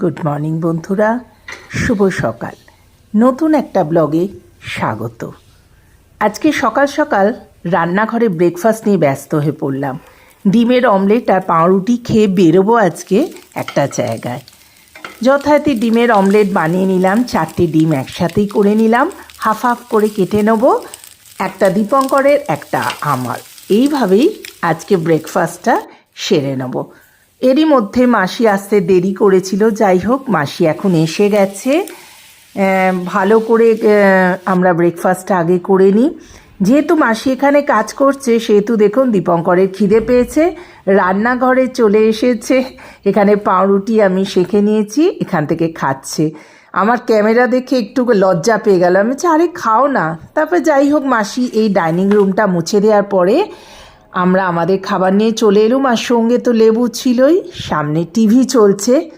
Good morning বন্ধুরা। শুভ সকাল। নতুন একটা ব্লগে স্বাগত। আজকে সকাল সকাল রান্নাঘরে ব্রেকফাস্ট নিয়ে ব্যস্ত হয়ে পড়লাম। ডিমের অমলেট আর পাউরুটি খেয়ে বেরোবো আজকে একটা জায়গায়। যথারীতি ডিমের অমলেট বানিয়ে নিলাম, চারটে ডিম একসাথেই করে নিলাম হাফ হাফ করে কেটে নেব। একটা দীপঙ্করের, একটা আমার। এইভাবেই আজকে ব্রেকফাস্টটা সেরে নেব। এরই মধ্যে মাসি আসতে দেরি করেছিল, যাই হোক, মাসি এখন এসে গেছে। ভালো করে আমরা ব্রেকফাস্টটা আগে করে নিই। যেহেতু মাসি এখানে কাজ করছে, সেহেতু দেখুন দীপঙ্করের খিদে পেয়েছে, রান্নাঘরে চলে এসেছে, এখানে পাউরুটি আমি শেখে নিয়েছি, এখান থেকে খাচ্ছে। আমার ক্যামেরা দেখে একটু লজ্জা পেয়ে গেল আমি আরে, খাও না। তারপর যাই হোক, মাসি এই ডাইনিং রুমটা মুছে দেওয়ার পরে আমরা আমাদের খাবার নিয়ে চলে এলুম আর সঙ্গে তো লেবু ছিলই, সামনে টিভি চলছে।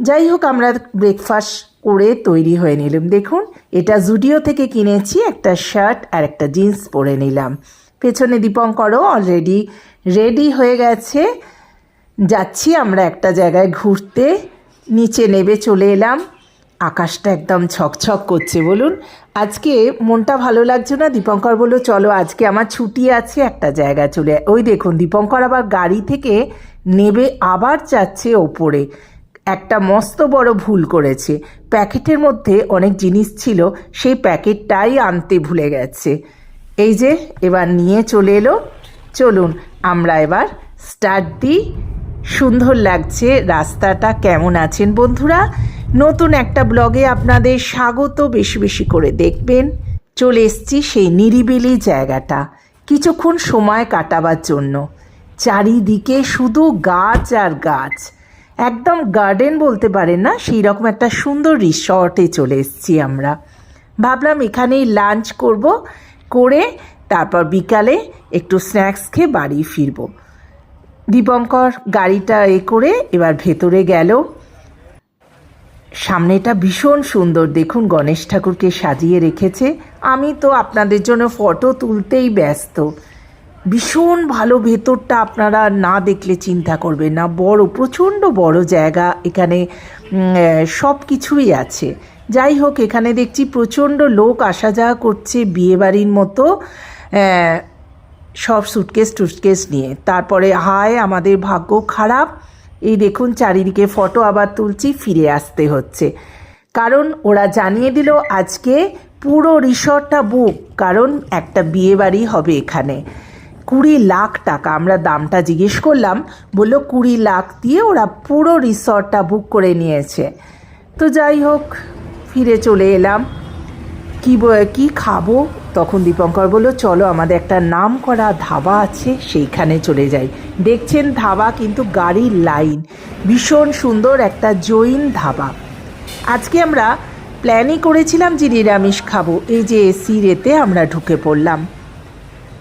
যাই হোক, আমরা ব্রেকফাস্ট করে তৈরি হয়ে নিলাম। দেখুন, এটা জুডিও থেকে কিনেছি, একটা শার্ট আর একটা জিন্স পরে নিলাম। পেছনে দীপঙ্করও অলরেডি রেডি হয়ে গেছে। যাচ্ছি আমরা একটা জায়গায় ঘুরতে, নিচে নেবে চলে এলাম। আকাশটা একদম ছকছক করছে, বলুন। আজকে মনটা ভালো লাগছে না? দীপঙ্কর বলল, চলো, আজকে আমার ছুটি আছে একটা জায়গা চলে ওই দেখুন, দীপঙ্কর আবার গাড়ি থেকে নেবে, আবার যাচ্ছে ওপরে। একটা মস্ত বড় ভুল করেছে। প্যাকেটের মধ্যে অনেক জিনিস ছিল, সেই প্যাকেটটাই আনতে ভুলে গেছে। এই যে, এবার নিয়ে চলে এলো। চলুন, আমরা এবার স্টার্ট দিই। সুন্দর লাগছে, রাস্তাটা কেমন আছেন বন্ধুরা? নতুন একটা ব্লগে আপনাদের স্বাগত বেশি বেশি করে দেখবেন। চলে এসছি সেই নিরিবিলি জায়গাটা, কিছুক্ষণ সময় কাটাবার জন্য। চারিদিকে শুধু গাছ আর গাছ। একদম গার্ডেন বলতে পারেন না, সেই রকম একটা সুন্দর রিসর্টে চলে এসেছি আমরা। ভাবলাম এখানেই লাঞ্চ করব, করে তারপর বিকালে একটু স্ন্যাক্স খেয়ে বাড়ি ফিরবো। দীপঙ্কর গাড়িটা এ করে এবার ভেতরে গেল। সামনেটা ভীষণ সুন্দর। দেখুন, গণেশ ঠাকুরকে সাজিয়ে রেখেছে। আমি তো আপনাদের জন্য ফটো তুলতেই ব্যস্ত। ভীষণ ভালো ভেতরটা আপনারা না দেখলে চিন্তা করবেন না। বড়, প্রচণ্ড বড় জায়গা এখানে সব কিছুই আছে। যাই হোক, এখানে দেখছি প্রচণ্ড লোক আসা যাওয়া করছে বিয়েবাড়ির মতো সব সুটকেস টুটকেস নিয়ে। তারপরে, হায়, আমাদের ভাগ্য খারাপ। এই দেখুন চারিদিকে ফটো আবার তুলছি, ফিরে আসতে হচ্ছে। কারণ ওরা জানিয়ে দিল আজকে পুরো রিসর্টটা বুক, কারণ একটা বিয়ে বাড়ি হবে এখানে। কুড়ি লাখ টাকা, আমরা দামটা জিজ্ঞেস করলাম, বলল কুড়ি লাখ দিয়ে ওরা পুরো রিসর্টটা বুক করে নিয়েছে। তো যাই হোক, ফিরে চলে এলাম। কি কি খাব? তখন দীপঙ্কর বলল, চলো, আমাদের একটা নাম করা ধাবা আছে, সেইখানে চলে যাই। দেখছেন ধাবা কিন্তু গাড়ির লাইন। ভীষণ সুন্দর একটা জৈন ধাবা। আজকে আমরা প্ল্যানই করেছিলাম যে নিরামিষ খাব। এই যে এসি রেতে আমরা ঢুকে পড়লাম।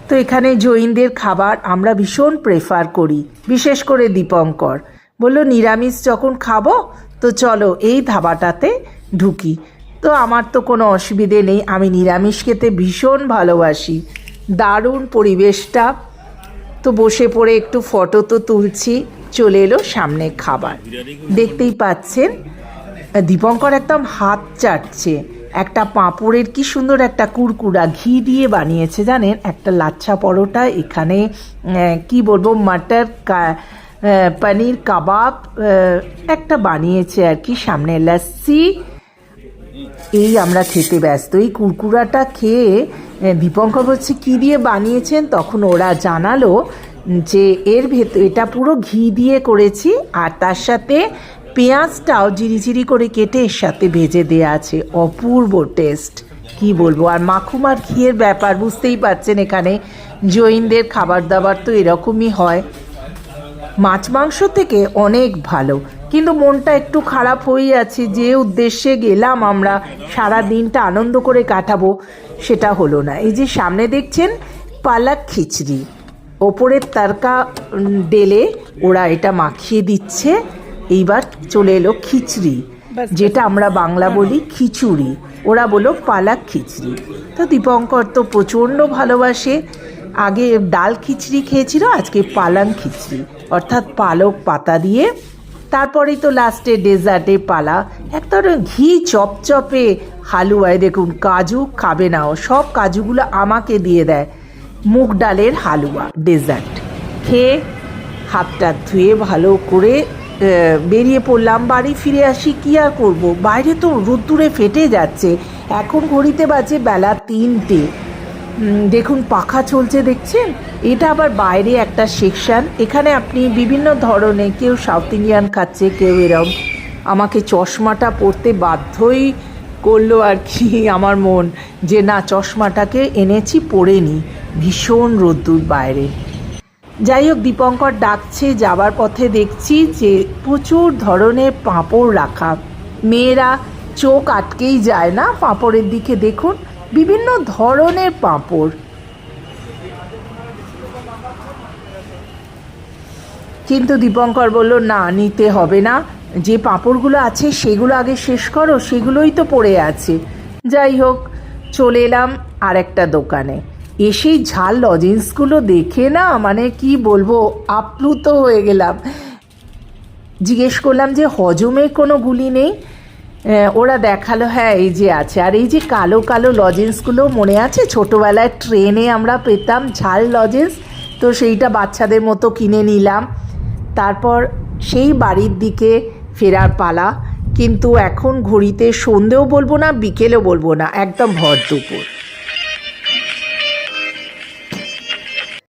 তো এখানে জৈনদের খাবার আমরা ভীষণ প্রেফার করি, বিশেষ করে দীপঙ্কর। বলল, নিরামিষ যখন খাব, তো চলো এই ধাবাটাতে ঢুকি। তো আমার তো কোনো অসুবিধে নেই, আমি নিরামিষ খেতে ভীষণ ভালোবাসি। দারুণ পরিবেশটা। তো বসে পড়ে একটু ফটো তো তুলছি, চলে এলো সামনে খাবার। দেখতেই পাচ্ছেন, দীপঙ্কর একদম হাত চাটছে। একটা পাঁপড়ের কি সুন্দর একটা কুরকুরা ঘি দিয়ে বানিয়েছে জানেন? একটা লাচ্ছা পরোটা, এখানে কি বলব, মাটার পনির কাবাব একটা বানিয়েছে আর কি সামনে। লস্যি এই আমরা খেতে ব্যস্ত। এই কুরকুরাটা খেয়ে দীপঙ্কর বলছে, কী দিয়ে বানিয়েছেন? তখন ওরা জানালো যে, এর ভেতর এটা পুরো ঘি দিয়ে করেছি, আর তার সাথে পেঁয়াজটাও জিরি করে কেটে এর সাথে ভেজে দেওয়া আছে। অপূর্ব টেস্ট, কি বলব? আর মাখুমার ঘিয়ের ব্যাপার বুঝতেই পারছেন এখানে, জৈনদের খাবার দাবার তো এরকমই হয়। মাছ মাংস থেকে অনেক ভালো। কিন্তু মনটা একটু খারাপ হয়ে আছে যে উদ্দেশ্যে গেলাম আমরা সারা দিনটা আনন্দ করে কাটাবো সেটা হলো না। এই যে সামনে দেখছেন পালাক খিচড়ি। ওপরের তারকা ডেলে ওরা এটা মাখিয়ে দিচ্ছে। এইবার চলে এলো খিচড়ি যেটা আমরা বাংলা বলি খিচুড়ি। ওরা বলো পালাক খিচড়ি। তো দীপঙ্কর তো প্রচণ্ড ভালোবাসে। আগে ডাল খিচড়ি খেয়েছিল আজকে পালাং খিচড়ি। অর্থাৎ পালক পাতা দিয়ে তারপরেই তো লাস্টে ডেজার্টে পালা। একটা ঘি চপচপে হালুয়ায় দেখুন, কাজু খাবে না ও, সব কাজুগুলো আমাকে দিয়ে দেয়। মুগ ডালের হালুয়া ডেজার্ট খেয়ে হাতটা ধুয়ে ভালো করে বেরিয়ে পড়লাম, বাড়ি ফিরে আসি, কি আর করব? বাইরে তো রোদ্দুরে ফেটে যাচ্ছে। এখন ঘড়িতে বাজে বেলা তিনটে। দেখুন, পাখা চলছে, দেখছেন? এটা আবার বাইরে একটা সেকশন। এখানে আপনি বিভিন্ন ধরনের, কেউ সাউথ ইন্ডিয়ান খাচ্ছে, কেউ এরম। আমাকে চশমাটা পরতে বাধ্যই করল আর কি আমার মন, যে না, চশমাটাকে এনেছি, পরে নি। ভীষণ রোদ্দুর বাইরে। যাই হোক, দীপঙ্কর ডাকছে, যাবার পথে দেখছি যে প্রচুর ধরনের পাঁপড় রাখা। মেয়েরা চোখ আটকেই যায় না পাঁপড়ের দিকে, দেখুন। বিভিন্ন ধরনের পাঁপড়। কিন্তু দীপঙ্কর বলল, না, নিতে হবে না। যে পাঁপড়গুলো আছে, সেগুলো আগে শেষ করো, সেগুলোই তো পড়ে আছে। যাই হোক, চলে এলাম আর একটা দোকানে। এসেই ঝাল লজেন্সগুলো দেখে না মানে কি বলব, আপ্লুত হয়ে গেলাম। জিজ্ঞেস করলাম যে হজমের কোনো গুলি নেই? ওরা দেখাল হ্যাঁ এই যে আছে। আর এই যে কালো কালো লজেন্সগুলো মনে আছে? ছোটোবেলায় ট্রেনে আমরা পেতাম ঝাল লজেন্স তো সেইটা বাচ্চাদের মতো কিনে নিলাম। তারপর সেই বাড়ির দিকে ফেরার পালা। কিন্তু এখন ঘড়িতে সন্ধেও বলব না, বিকেলও বলব না, একদম ভর দুপুর।